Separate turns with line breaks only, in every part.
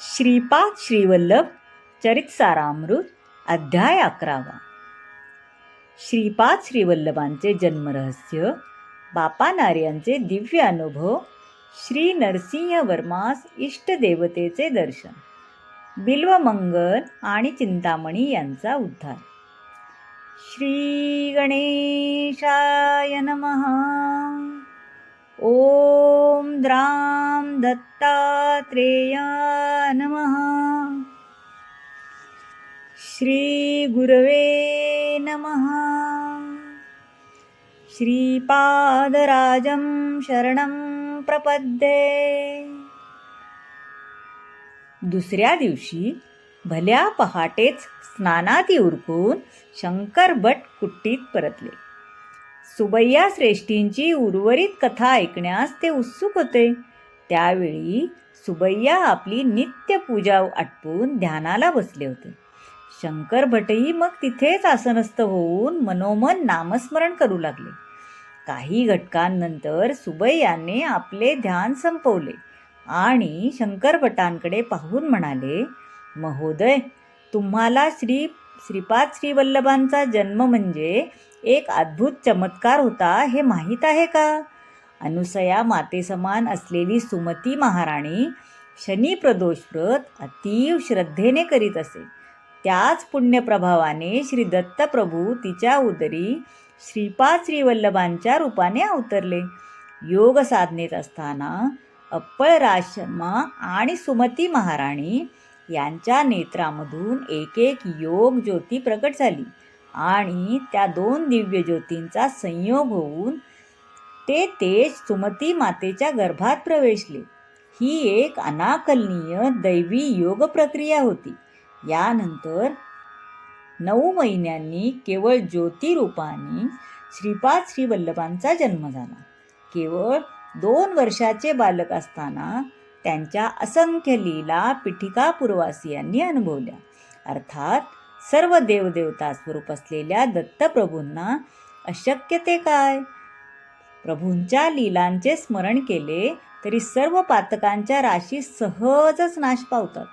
श्रीपाद श्रीवल्लभ चरित सारामृत अध्याय अकरावा. श्रीपाद श्रीवल्लभांचे जन्मरहस्य बापा नार्यांचे दिव्य अनुभव श्री नरसिंह वर्मास इष्टदेवतेचे दर्शन बिल्वमंगल आणि चिंतामणी यांचा उद्धार. श्री गणेशाय नमः. ॐ द्रां दत्तात्रेया नमः। श्रीगुरवे नमः। श्रीपादराजं शरणं प्रपद्ये। दुसऱ्या दिवशी भल्या पहाटेच स्नानाती उरकून शंकर भट कुट्टीत परतले। सुबैया श्रेष्ठींची उर्वरित कथा ऐकण्यास ते उत्सुक होते. त्यावेळी सुबैया आपली नित्य पूजा आटपून ध्यानाला बसले होते. शंकर भटही मग तिथेच आसनस्थ होऊन मनोमन नामस्मरण करू लागले. काही घटकांनंतर सुबैयाने आपले ध्यान संपवले आणि शंकर भटांकडे पाहून म्हणाले महोदय तुम्हाला श्री श्रीपाद श्रीवल्लभांचा जन्म म्हणजे एक अद्भुत चमत्कार होता हे माहीत आहे का? अनुसया मातेसमान असलेली सुमती महाराणी शनी प्रदोष व्रत अतीव श्रद्धेने करीत असे. त्याच पुण्यप्रभावाने श्री दत्तप्रभू तिच्या उदरी श्रीपाद श्रीवल्लभांच्या रूपाने अवतरले. योग साधनेत असताना अप्पळ राज शर्मा आणि सुमती महाराणी यांच्या नेत्रामधून एक एक योग ज्योती प्रकट झाली. आणि त्या दोन दिव्य ज्योतींचा संयोग होऊन ते तेज सुमती मातेच्या गर्भात प्रवेशले. ही एक अनाकलनीय दैवी योग प्रक्रिया होती. यानंतर नऊ महिन्यांनी केवळ ज्योतिरूपाने श्रीपाद श्रीवल्लभांचा जन्म झाला. केवळ दोन वर्षाचे बालक असताना त्यांच्या असंख्य लीला पिठिका पूर्वासियांनी अनुभवल्या. अर्थात सर्व देवदेवता स्वरूप असलेल्या दत्तप्रभूंना अशक्य ते काय? प्रभूंच्या लीलांचे स्मरण केले तरी सर्व पातकांच्या राशी सहजच नाश पावतात.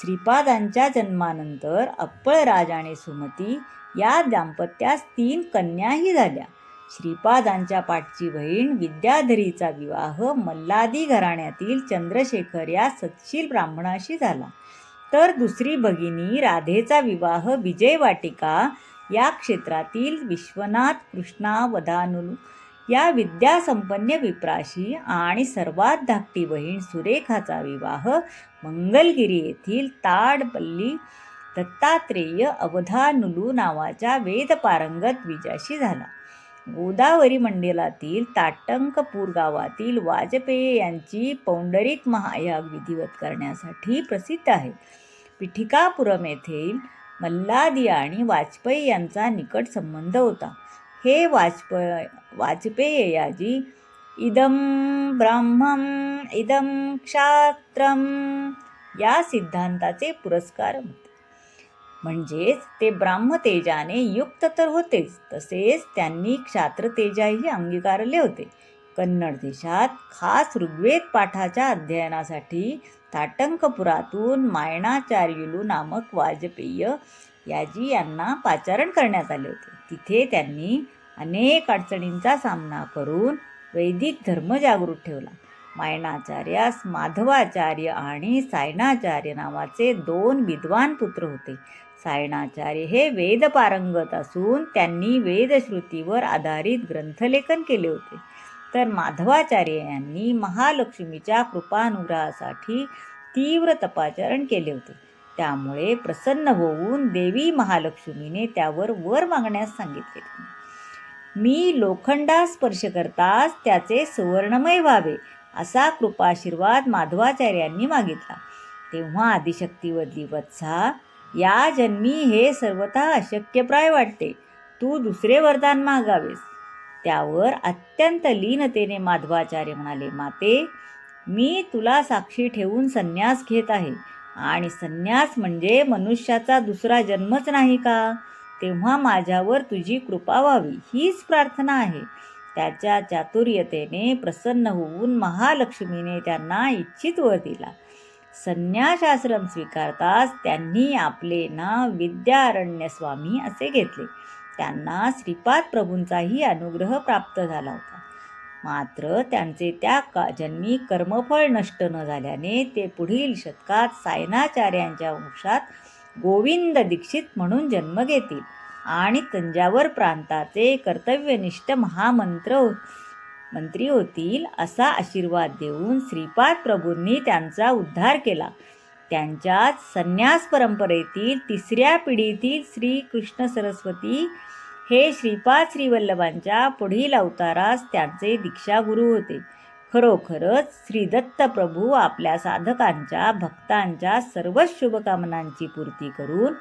श्रीपादांच्या जन्मानंतर अप्पळराज आणि सुमती या दाम्पत्यास तीन कन्याही झाल्या. श्रीपादांच्या पाठची बहीण विद्याधरीचा विवाह मल्लादी घराण्यातील चंद्रशेखर या सत्शील ब्राह्मणाशी झाला. तर दुसरी भगिनी राधेचा विवाह विजय वाटिका या क्षेत्रातील विश्वनाथ कृष्णावधानु या विद्यासंपन्न विप्राशी आणि सर्वात धाकटी बहीण सुरेखाचा विवाह मंगलगिरी येथील ताडपल्ली दत्तात्रेय अवधानुलू नावाच्या वेदपारंगत विजाशी झाला. गोदावरी मंडलातील ताटंकपूर गावातील वाजपेयी यांची पौंडरिक महायाग विधिवत करण्यासाठी प्रसिद्ध आहे. पिठिकापुरम येथील मल्लादी आणि वाजपेयी यांचा निकट संबंध होता. हे वाजप वाजपेययाजी इदम ब्राह्मम इदम क्षात्रम या सिद्धांताचे पुरस्कार होते. म्हणजेच ते ब्राह्मतेजाने युक्त तर होतेच तसेच त्यांनी क्षात्रतेजाही अंगीकारले होते. कन्नड देशात खास ऋग्वेद पाठाच्या अध्ययनासाठी ताटंकपुरातून मायणाचार्युलू नामक वाजपेय याजी यांना पाचारण करण्यात आले होते. तिथे त्यांनी अनेक अडचणींचा सामना करून वैदिक धर्म जागृत ठेवला. मायणाचार्यास माधवाचार्य आणि सायणाचार्य नावाचे दोन विद्वान पुत्र होते. सायणाचार्य हे वेदपारंगत असून त्यांनी वेदश्रुतीवर आधारित ग्रंथलेखन केले होते. तर माधवाचार्य यांनी महालक्ष्मीच्या कृपानुग्रहासाठी तीव्र तपाचरण केले होते. त्यामुळे प्रसन्न होऊन देवी महालक्ष्मीने त्यावर वर मागण्यास सांगितले. मी लोखंडास स्पर्श करताच त्याचे सुवर्णमय व्हावे असा कृपाशीर्वाद माधवाचार्यांनी मागितला. तेव्हा आदिशक्तीवरली वत्सा या जन्मी हे सर्वथा अशक्यप्राय वाटते. तू दुसरे वरदान मागावेस. त्यावर अत्यंत लीनतेने माधवाचार्य म्हणाले माते मी तुला साक्षी ठेवून संन्यास घेत आहे आणि संन्यास म्हणजे मनुष्याचा दुसरा जन्मच नाही का? तेव्हा माझ्यावर तुझी कृपा व्हावी हीच प्रार्थना आहे. त्याच्या चातुर्यतेने प्रसन्न होऊन महालक्ष्मीने त्यांना इच्छित वर दिला. संन्यासाश्रम स्वीकारताच त्यांनी आपले नाव विद्यारण्य स्वामी असे घेतले. त्यांना श्रीपाद प्रभूंचाही अनुग्रह प्राप्त झाला होता. मात्र त्यांचे त्या का जन्मी कर्मफळ नष्ट न झाल्याने ते पुढील शतकात सायनाचार्यांच्या वंशात गोविंद दीक्षित म्हणून जन्म घेतील आणि तंजावर प्रांताचे कर्तव्यनिष्ठ महामंत्र मंत्री होतील असा आशीर्वाद देऊन श्रीपाद प्रभूंनी त्यांचा उद्धार केला. त्यांच्याच संन्यास परंपरेतील तिसऱ्या पिढीतील श्री कृष्ण सरस्वती हे श्रीपाद श्रीवल्लभांच्या पुढील अवतारास त्यांचे दीक्षागुरू होते. खरोखरच श्रीदत्त प्रभू आपल्या साधकांच्या भक्तांच्या सर्वच शुभकामनांची पूर्ती करून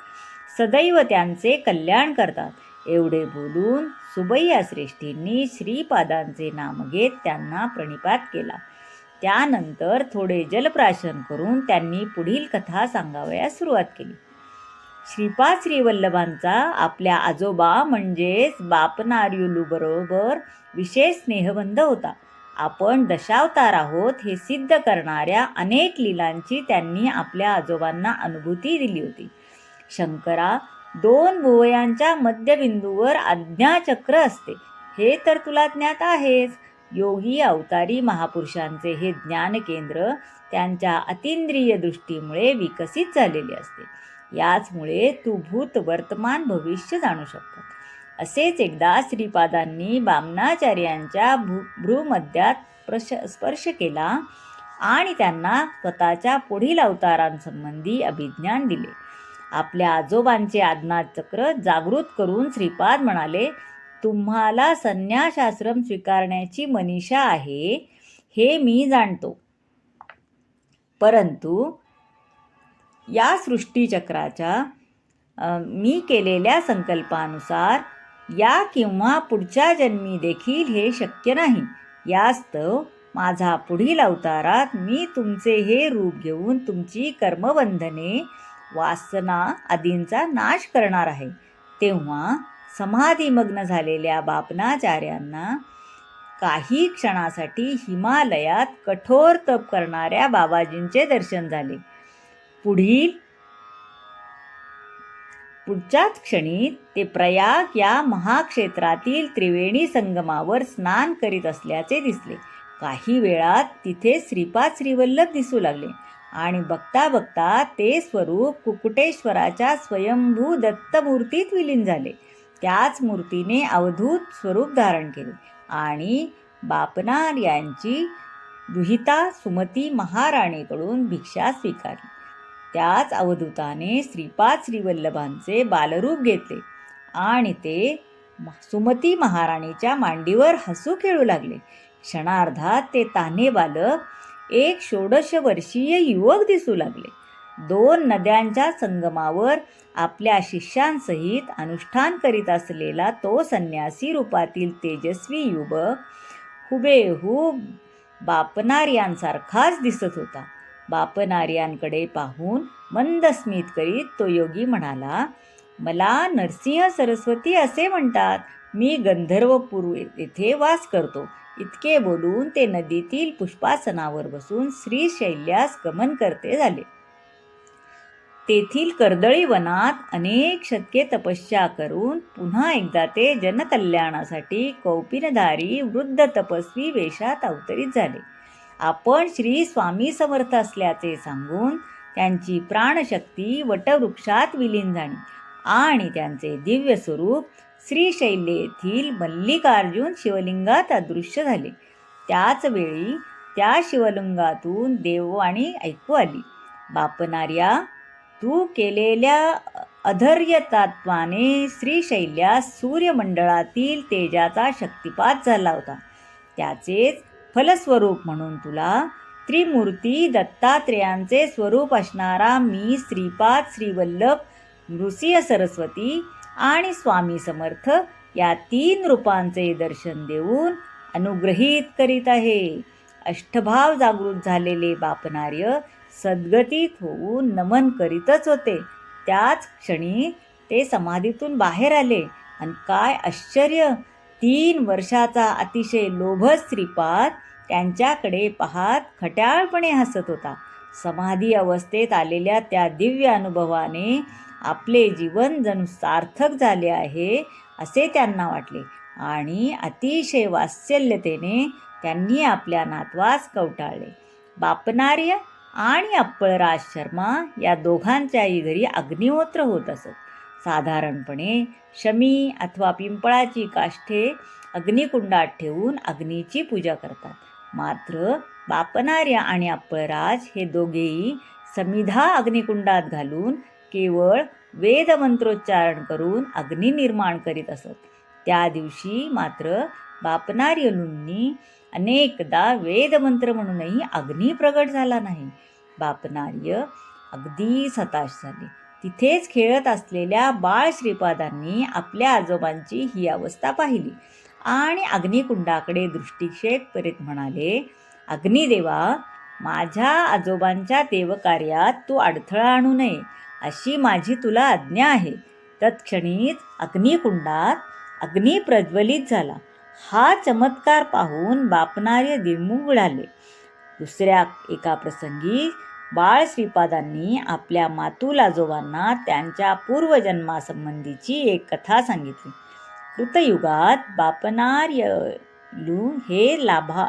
सदैव त्यांचे कल्याण करतात. एवढे बोलून सुबैया श्रेष्ठींनी श्रीपादांचे नाम घेत त्यांना प्रणिपात केला. त्यानंतर थोडे जलप्राशन करून त्यांनी पुढील कथा सांगावयास सुरुवात केली. श्रीपाद श्रीवल्लभांचा आपल्या आजोबा म्हणजेच बापनार्युलूबरोबर विशेष स्नेहबंध होता. आपण दशावतार आहोत हे सिद्ध करणाऱ्या अनेक लीलांची त्यांनी आपल्या आजोबांना अनुभूती दिली होती. शंकरा दोन भुवयांच्या मध्यबिंदूवर आज्ञाचक्र असते. हे तर तुला ज्ञात आहेच योगी अवतारी महापुरुषांचे हे ज्ञानकेंद्र त्यांच्या अतिंद्रिय दृष्टीमुळे विकसित झालेले असते. याचमुळे तू भूत वर्तमान भविष्य जाणू शकतो. असेच एकदा श्रीपादांनी बामनाचार्यांच्या भू भ्रूमध्यात प्रश स्पर्श केला आणि त्यांना स्वतःच्या पुढील अवतारांसंबंधी अभिज्ञान दिले. आपल्या आजोबांचे आज्ञाचक्र जागृत करून श्रीपाद म्हणाले तुम्हाला संन्यासाश्रम स्वीकारण्याची मनीषा आहे हे मी जाणतो. परंतु या सृष्टीचक्राच्या मी केलेल्या संकल्पानुसार या किंवा पुढच्या जन्मी देखील हे शक्य नाही. यास्तव माझा पुढील अवतारात मी तुमचे हे रूप घेऊन तुमची कर्मबंधने वासना आदींचा नाश करणार आहे. तेव्हा समाधीमग्न झालेल्या बापनाचार्यांना काही क्षणासाठी हिमालयात कठोर तप करणाऱ्या बाबाजींचे दर्शन झाले. पुढील पुढच्याच क्षणी ते प्रयाग या महाक्षेत्रातील त्रिवेणी संगमावर स्नान करीत असल्याचे दिसले. काही वेळात तिथे श्रीपाद श्रीवल्लभ दिसू लागले. आणि बघता बघता ते स्वरूप कुकुटेश्वराच्या स्वयंभू दत्तमूर्तीत विलीन झाले. त्याच मूर्तीने अवधूत स्वरूप धारण केले आणि बापनार यांची दुहिता सुमती महाराणीकडून भिक्षा स्वीकारली. त्याच अवधूताने श्रीपाद श्रीवल्लभांचे बालरूप घेतले आणि ते सुमती महाराणीच्या मांडीवर हसू खेळू लागले. क्षणार्धात ते तान्हे बालक एक षोडश वर्षीय युवक दिसू लागले. दोन नद्यांच्या संगमावर आपल्या शिष्यांसहित अनुष्ठान करीत असलेला तो संन्यासी रूपातील तेजस्वी युवक हुबेहूब बापनार्यांसारखाच दिसत होता. बापनार्यांकडे पाहून मंद स्मित करीत तो योगी म्हणाला मला नरसिंह सरस्वती असे म्हणतात. मी गंधर्वपूर येथे वास करतो. इतके बोलून ते नदीतील पुष्पासनावर बसून श्रीशैल्यास गमन करते झाले. तेथील कर्दळी वनात अनेक शतके तपस्या करून पुन्हा एकदा ते जनकल्याणासाठी कौपिनधारी वृद्ध तपस्वी वेशात अवतरित झाले. आपण श्री स्वामी समर्थ असल्याचे सांगून त्यांची प्राणशक्ती वटवृक्षात विलीन झाली आणि त्यांचे दिव्य स्वरूप श्रीशैल्य येथील मल्लिकार्जुन शिवलिंगात अदृश्य झाले. त्याचवेळी त्या शिवलिंगातून देववाणी ऐकू आली. बापनार्या तू केलेल्या अधर्यतात्वाने श्रीशैल्यास सूर्यमंडळातील तेजाचा शक्तिपात झाला होता. त्याचेच फलस्वरूप म्हणून तुला त्रिमूर्ती दत्तात्रेयांचे स्वरूप असणारा मी श्रीपाद श्रीवल्लभ नृसिंह सरस्वती आणि स्वामी समर्थ या तीन रूपांचे दर्शन देऊन अनुग्रहित करीत आहे. अष्टभाव जागृत झालेले बापनार्य सद्गतीत होऊन नमन करीतच होते. त्याच क्षणी ते समाधीतून बाहेर आले आणि काय आश्चर्य! तीन वर्षाचा अतिशय लोभस श्रीपाद त्यांच्याकडे पाहत खट्याळपणे हसत होता. समाधी अवस्थेत आलेल्या त्या दिव्य अनुभवाने आपले जीवन जणू सार्थक झाले आहे असे त्यांना वाटले. आणि अतिशय वात्सल्यतेने त्यांनी आपल्या नातवास कवटाळले. बापनार्य आणि अप्पळराज शर्मा या दोघांच्याही घरी अग्निहोत्र होत असत. साधारणपणे शमी अथवा पिंपळाची काष्ठे अग्निकुंडात ठेवून अग्नीची पूजा करतात. मात्र बापनार्य आणि अप्पळराज हे दोघेही समिधा अग्निकुंडात घालून केवळ वेदमंत्रोच्चारण करून अग्नी निर्माण करीत असत. त्या दिवशी मात्र बापनार्यलूंनी अनेकदा वेदमंत्र म्हणूनही अग्नी प्रगट झाला नाही. बापनार्य अगदी हताश झाले तिथेच खेळत असलेल्या बाळ श्रीपादांनी आपल्या आजोबांची ही अवस्था पाहिली आणि अग्निकुंडाकडे दृष्टिक्षेप करीत म्हणाले अग्निदेवा माझ्या आजोबांच्या देवकार्यात तू अडथळा आणू नये. अशी माझी तुला आज्ञा आहे. तत्क्षणीच अग्निकुंडात अग्नी प्रज्वलित झाला. हा चमत्कार पाहून बापणारे दिलमुख उडाले. दुसऱ्या एका प्रसंगी बाळ श्रीपादांनी आपल्या मातूल आजोबांना त्यांच्या पूर्वजन्मासंबंधीची एक कथा सांगितली. कृतयुगात बापनार्यलू हे लाभा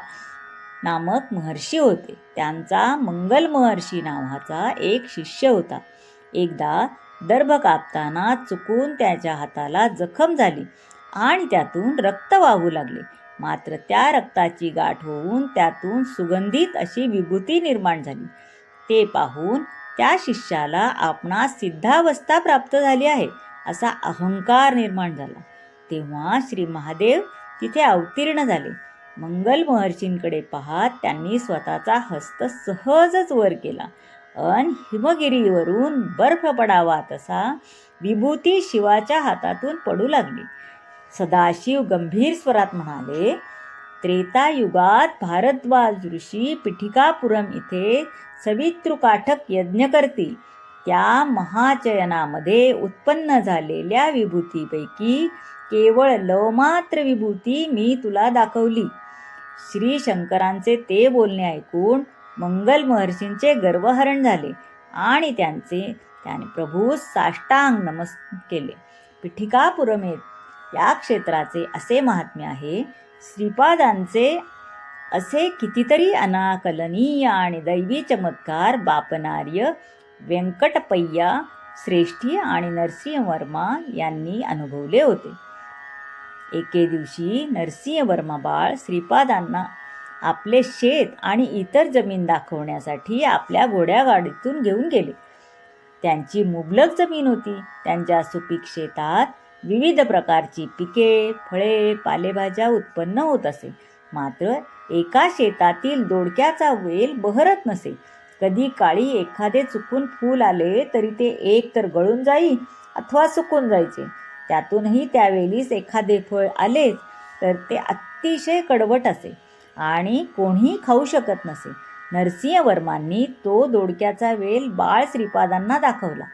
नामक महर्षी होते. त्यांचा मंगल महर्षी नावाचा एक शिष्य होता. एकदा दर्भ कापताना चुकून त्याच्या हाताला जखम झाली आणि त्यातून रक्त वाहू लागले. मात्र त्या रक्ताची गाठ होऊन त्यातून सुगंधित अशी विभूती निर्माण झाली. ते पाहून त्या शिष्याला आपणास सिद्धावस्था प्राप्त झाली आहे असा अहंकार निर्माण झाला. तेव्हा श्री महादेव तिथे अवतीर्ण झाले. मंगल महर्षींकडे पाहत त्यांनी स्वतःचा हस्त सहजच वर केला. अन हिमगिरीवरून बर्फ पडावा तसा विभूती शिवाच्या हातातून पडू लागली. सदाशिव गंभीर स्वरात म्हणाले त्रेतायुगात भारद्वाज ऋषी पिठिकापुरम इथे सवितृकाठक यज्ञ करतील. त्या महाचयनामध्ये उत्पन्न झालेल्या विभूतीपैकी केवळ लवमात्र विभूती मी तुला दाखवली. श्री शंकरांचे ते बोलणे ऐकून मंगल महर्षींचे गर्वहरण झाले आणि त्यांचे त्याने प्रभू साष्टांग नमस् केले. पिठिकापुरमेत या क्षेत्राचे असे महात्म्य आहे श्रीपादांचे असे कितीतरी अनाकलनीय आणि दैवी चमत्कार बापनार्य व्यंकटपय्या श्रेष्ठी आणि नरसिंहवर्मा यांनी अनुभवले होते. एके दिवशी नरसिंहवर्मा बाळ श्रीपादांना आपले शेत आणि इतर जमीन दाखवण्यासाठी आपल्या घोड्यागाडीतून घेऊन गेले. त्यांची मुबलक जमीन होती. त्यांच्या सुपीक शेतात विविध प्रकारची पिके फळे पालेभाज्या उत्पन्न होत असे. मात्र एका शेतातील दोडक्याचा वेल बहरत नसे. कधी काळी एखादे चुकून फूल आले तरी ते एक तर गळून जाई अथवा सुकून जायचे. त्यातूनही त्यावेळीस एखादे फळ आलेच तर ते अतिशय कडवट असे. आणि कोणीही खाऊ शकत नसे. नरसिंहवर्मांनी तो दोडक्याचा वेल बाळ श्रीपादांना दाखवला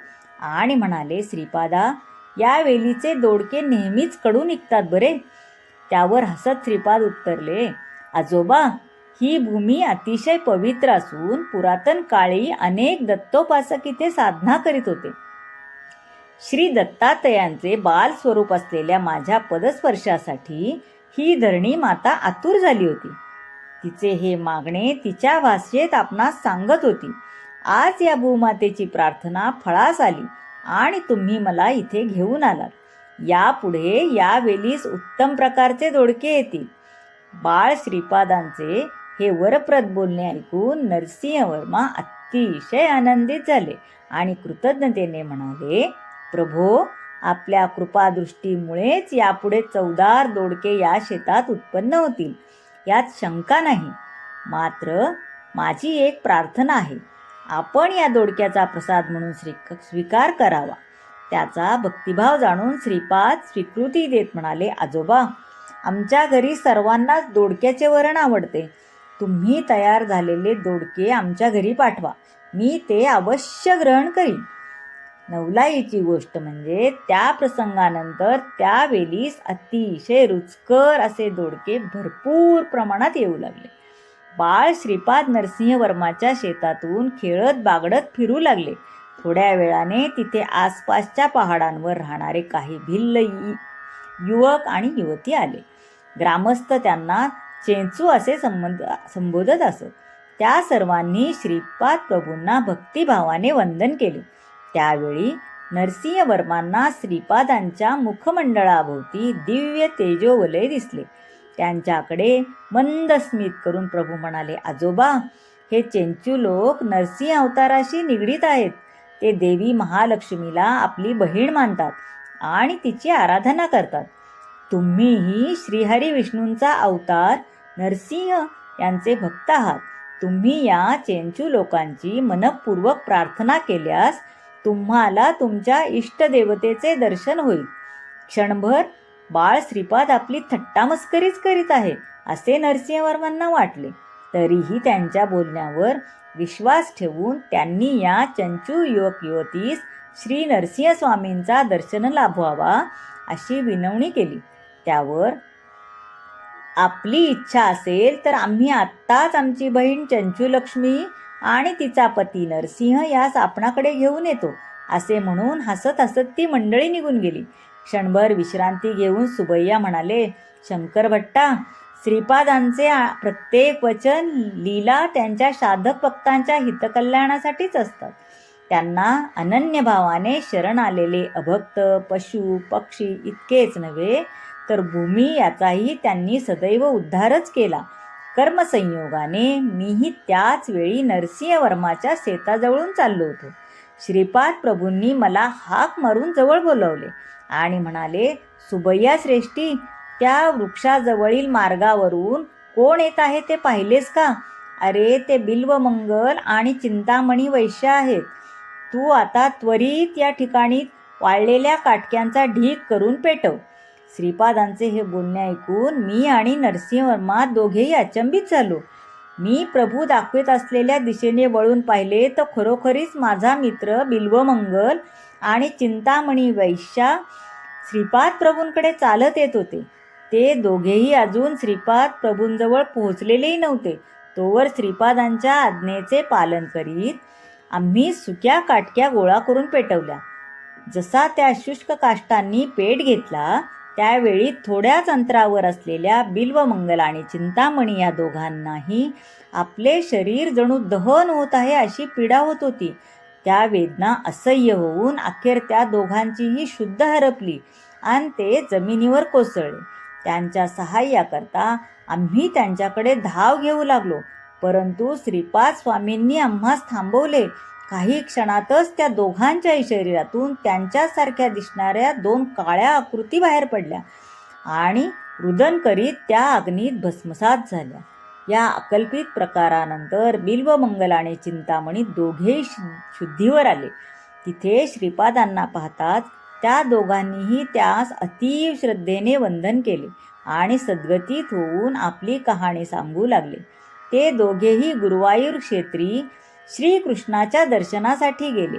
आणि म्हणाले श्रीपादा या वेलीचे दोडके नेहमीच कडू निघतात बरे. त्यावर हसत श्रीपाद उत्तरले आजोबा ही भूमी अतिशय पवित्र असून पुरातन काळी अनेक दत्तोपासक इथे साधना करीत होते. श्री दत्तात्रयांचे बाल स्वरूप असलेल्या माझ्या पदस्पर्शासाठी ही धरणी माता आतुर झाली होती. तिचे हे मागणे तिच्या भाषेत आपणास सांगत होती. आज या भूमातेची प्रार्थना फळास आली आणि तुम्ही मला इथे घेऊन आलात. यापुढे या वेलीस उत्तम प्रकारचे दोडके येतील. बाळ श्रीपादांचे हे वरप्रत बोलणे ऐकून नरसिंहवर्मा अतिशय आनंदित झाले आणि कृतज्ञतेने म्हणाले प्रभो आपल्या कृपादृष्टीमुळेच यापुढे चौदार दोडके या शेतात उत्पन्न होतील. यात शंका नाही. मात्र माझी एक प्रार्थना आहे. आपण या दोडक्याचा प्रसाद म्हणून श्री स्वीकार करावा. त्याचा भक्तिभाव जाणून श्रीपाद स्वीकृती देत म्हणाले आजोबा आमच्या घरी सर्वांनाच दोडक्याचे वरण आवडते. तुम्ही तयार झालेले दोडके आमच्या घरी पाठवा. मी ते अवश्य ग्रहण करीन. नवलाईची गोष्ट म्हणजे त्या प्रसंगानंतर त्या वेलीस अतिशय रुचकर असे दोडके भरपूर प्रमाणात येऊ लागले. बाळ श्रीपाद नरसिंह वर्माच्या शेतातून खेळत बागडत फिरू लागले. थोड्या वेळाने तिथे आसपासच्या पहाडांवर राहणारे काही भिल्ल युवक आणि युवती आले. ग्रामस्थ त्यांना चेंचू असे संबंध संबोधत असत. त्या सर्वांनी श्रीपाद प्रभूंना भक्तिभावाने वंदन केले. त्यावेळी नरसिंह वर्मांना श्रीपादांच्या मुखमंडळाभोवती दिव्य तेजोवलय दिसले. त्यांच्याकडे मंद स्मित करून प्रभू म्हणाले आजोबा हे चेंचू लोक नरसिंह अवताराशी निगडीत आहेत. ते देवी महालक्ष्मीला आपली बहीण मानतात आणि तिची आराधना करतात. तुम्हीही श्रीहरी विष्णूंचा अवतार नरसिंह यांचे भक्त आहात. तुम्ही या चेंचू लोकांची मनपूर्वक प्रार्थना केल्यास तुम्हाला तुमच्या इष्टदेवतेचे दर्शन होईल. क्षणभर बाळ श्रीपाद आपली थट्टामस्करीच करीत आहे असे नरसिंहवर्मांना वाटले. तरीही त्यांच्या बोलण्यावर विश्वास ठेवून त्यांनी या चंचू युवक युवतीस श्री नरसिंहस्वामींचा दर्शन लाभवावा अशी विनवणी केली. त्यावर आपली इच्छा असेल तर आम्ही आत्ताच आमची बहीण चंचूलक्ष्मी आणि तिचा पती नरसिंह यास आपणाकडे घेऊन येतो असे म्हणून हसत हसत ती मंडळी निघून गेली. क्षणभर विश्रांती घेऊन सुबैया म्हणाले शंकर भट्टा श्रीपादांचे प्रत्येक वचन लीला त्यांच्या साधक भक्तांच्या हितकल्याणासाठीच असतात त्यांना अनन्य भावाने शरण आलेले अभक्त पशु पक्षी इतकेच नव्हे तर भूमी याचाही त्यांनी सदैव उद्धारच केला. कर्मसंयोगाने मीही त्याच वेळी नरसिंहवर्माच्या शेताजवळून चाललो होतो. श्रीपाद प्रभूंनी मला हाक मारून जवळ बोलवले आणि म्हणाले सुबैया श्रेष्ठी त्या वृक्षाजवळील मार्गावरून कोण येत आहे ते पाहिलेस का? अरे ते बिल्वमंगल आणि चिंतामणी वैश्य आहेत. तू आता त्वरित या ठिकाणी वाळलेल्या काटक्यांचा ढीक करून पेटव. श्रीपादांचे हे बोलणे ऐकून मी आणि नरसिंहवर्मा दोघेही अचंबित झालो. मी प्रभू दाखवित असलेल्या दिशेने वळून पाहिले तर खरोखरीच माझा मित्र बिल्वमंगल आणि चिंतामणी वैश्या श्रीपाद प्रभूंकडे चालत येत होते. ते दोघेही अजून श्रीपाद प्रभूंजवळ पोहोचलेलेही नव्हते. तोवर श्रीपादांच्या आज्ञेचे पालन करीत आम्ही सुक्या काटक्या गोळा करून पेटवल्या. जसा त्या शुष्क काष्टांनी पेट घेतला त्यावेळी थोड्याच अंतरावर असलेल्या बिल्वमंगल आणि चिंतामणी या दोघांनाही आपले शरीर जणू दहन होत आहे अशी पीडा होत होती. त्या वेदना असह्य होऊन अखेर त्या दोघांचीही शुद्ध हरपली आणि ते जमिनीवर कोसळले. त्यांच्या सहाय्याकरता आम्ही त्यांच्याकडे धाव घेऊ लागलो परंतु श्रीपाद स्वामींनी आम्हास थांबवले काही क्षणातच त्या दोघांच्याही शरीरातून त्यांच्यासारख्या दिसणाऱ्या दोन काळ्या आकृती बाहेर पडल्या आणि रुदन करीत त्या अग्नीत भस्मसात झाल्या. या अकल्पित प्रकारानंतर बिल्वमंगल आणि चिंतामणी दोघेही शु- शुद्धीवर आले. तिथे श्रीपादांना पाहताच त्या दोघांनीही त्यास अतीव श्रद्धेने वंदन केले आणि सद्गतीत होऊन आपली कहाणी सांगू लागले. ते दोघेही गुरुवायूर क्षेत्री श्रीकृष्णाच्या दर्शनासाठी गेले.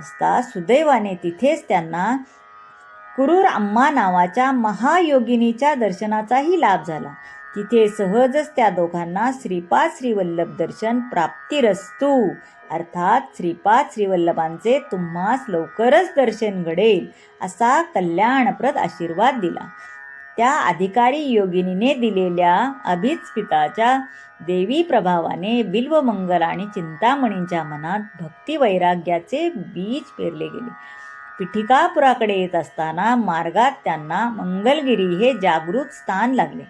असता सुदैवाने तिथेच त्यांना कुरूर अम्मा नावाच्या महायोगिनीच्या दर्शनाचाही लाभ झाला. तिथे सहजच त्या दोघांना श्रीपाद श्रीवल्लभ दर्शन प्राप्तिरस्तू. अर्थात श्रीपाद श्रीवल्लभांचे तुम्हास लवकरच दर्शन घडेल असा कल्याणप्रद आशीर्वाद दिला. त्या अधिकारी योगिनीने दिलेल्या अभिस्पिताच्या देवी प्रभावाने बिल्वमंगल आणि चिंतामणींच्या मनात भक्ती वैराग्याचे बीज पेरले गेले. पिठिकापुराकडे येत असताना मार्गात त्यांना मंगलगिरी हे जागृत स्थान लागले.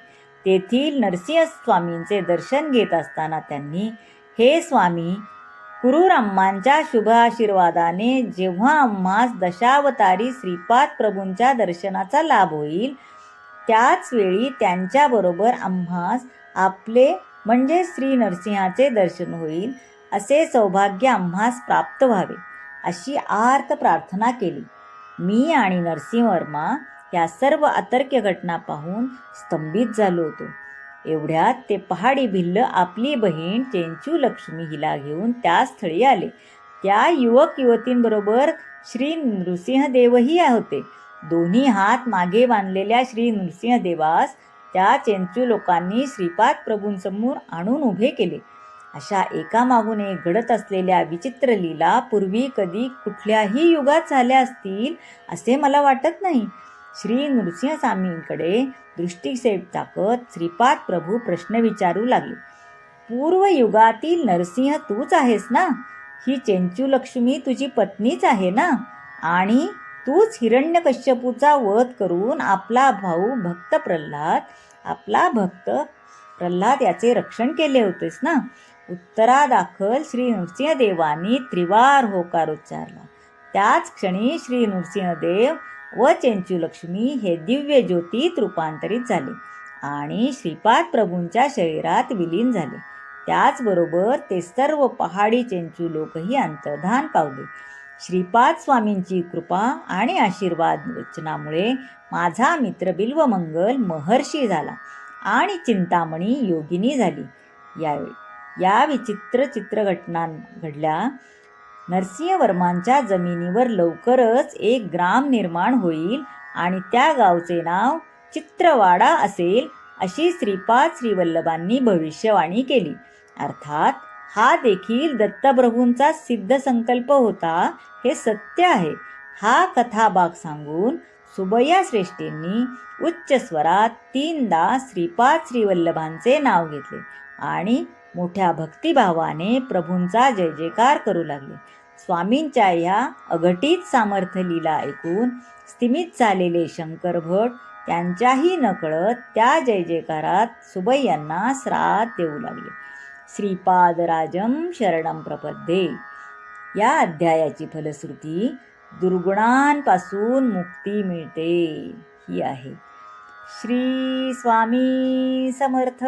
तेथील नरसिंह स्वामींचे दर्शन घेत असताना त्यांनी हे स्वामी कुरुरम्मांच्या शुभ आशीर्वादाने जेव्हा आम्हास दशावतारी श्रीपाद प्रभूंच्या दर्शनाचा लाभ होईल त्याच वेळी त्यांच्याबरोबर आम्हास आपले म्हणजे श्री नरसिंहाचे दर्शन होईल असे सौभाग्य आम्हास प्राप्त व्हावे अशी आर्त प्रार्थना केली. मी आणि नरसिंहवर्मा या सर्व अतर्क्य घटना पाहून स्तंभित झालो होतो. एवढ्यात ते पहाडी भिल्ल आपली बहीण चेंचू लक्ष्मी हिला घेऊन त्या स्थळी आले. त्या युवक युवतींबरोबर श्री नृसिंहदेवही होते. दोन्ही हात मागे बांधलेल्या श्री नृसिंहदेवास त्या चेंचू लोकांनी श्रीपाद प्रभूंसमोर आणून उभे केले. अशा एकामागून एक घडत असलेल्या विचित्र लीला पूर्वी कधी कुठल्याही युगात झाल्या असतील असे मला वाटत नाही. श्री नृसिंह स्वामींकडे दृष्टिक्षेप टाकत श्रीपाद प्रभू प्रश्न विचारू लागले. पूर्व युगातील नरसिंह तूच आहेस ना? ही चेंचू लक्ष्मी तुझी पत्नीच आहे ना? आणि तूच हिरण्यकश्यपूचा वध करून आपला भाऊ भक्त प्रल्हाद आपला भक्त प्रल्हाद याचे रक्षण केले होतेस ना? उत्तरादाखल श्री नृसिंहदेवानी त्रिवार होकार उच्चारला. त्याच क्षणी श्री नृसिंहदेव व चेंचूलक्ष्मी हे दिव्य ज्योतीत रूपांतरित झाले आणि श्रीपाद प्रभूंच्या शरीरात विलीन झाले. त्याचबरोबर ते सर्व पहाडी चेंचू लोकही अंतर्धान पावले. श्रीपाद स्वामींची कृपा आणि आशीर्वाद वचनामुळे माझा मित्र बिल्वमंगल महर्षी झाला आणि चिंतामणी योगिनी झाली. यावेळी या विचित्र चित्रघटना घडल्या. नरसिंहवर्मांच्या जमिनीवर लवकरच एक ग्राम निर्माण होईल आणि त्या गावचे नाव चित्रवाडा असेल अशी श्रीपाद श्रीवल्लभांनी भविष्यवाणी केली. अर्थात हा देखील दत्तप्रभूंचा सिद्ध संकल्प होता हे सत्य आहे. हा कथाभाग सांगून सुबैया श्रेष्ठींनी उच्च स्वरात तीनदा श्रीपाद श्रीवल्लभांचे नाव घेतले आणि मोठ्या भक्तिभावाने प्रभूंचा जय जयकार करू लागले. स्वामींच्या ह्या अघटित सामर्थ्य लीला ऐकून स्थिमित झालेले शंकर भट त्यांच्याही नकळत त्या जय जयकारात सुबैयांना श्राद्ध देऊ लागले. श्रीपादराजम शरणम प्रपद्ये. या अध्यायाची फलश्रुती दुर्गुणांपासून मुक्ती मिळते ही आहे. श्री स्वामी समर्थ.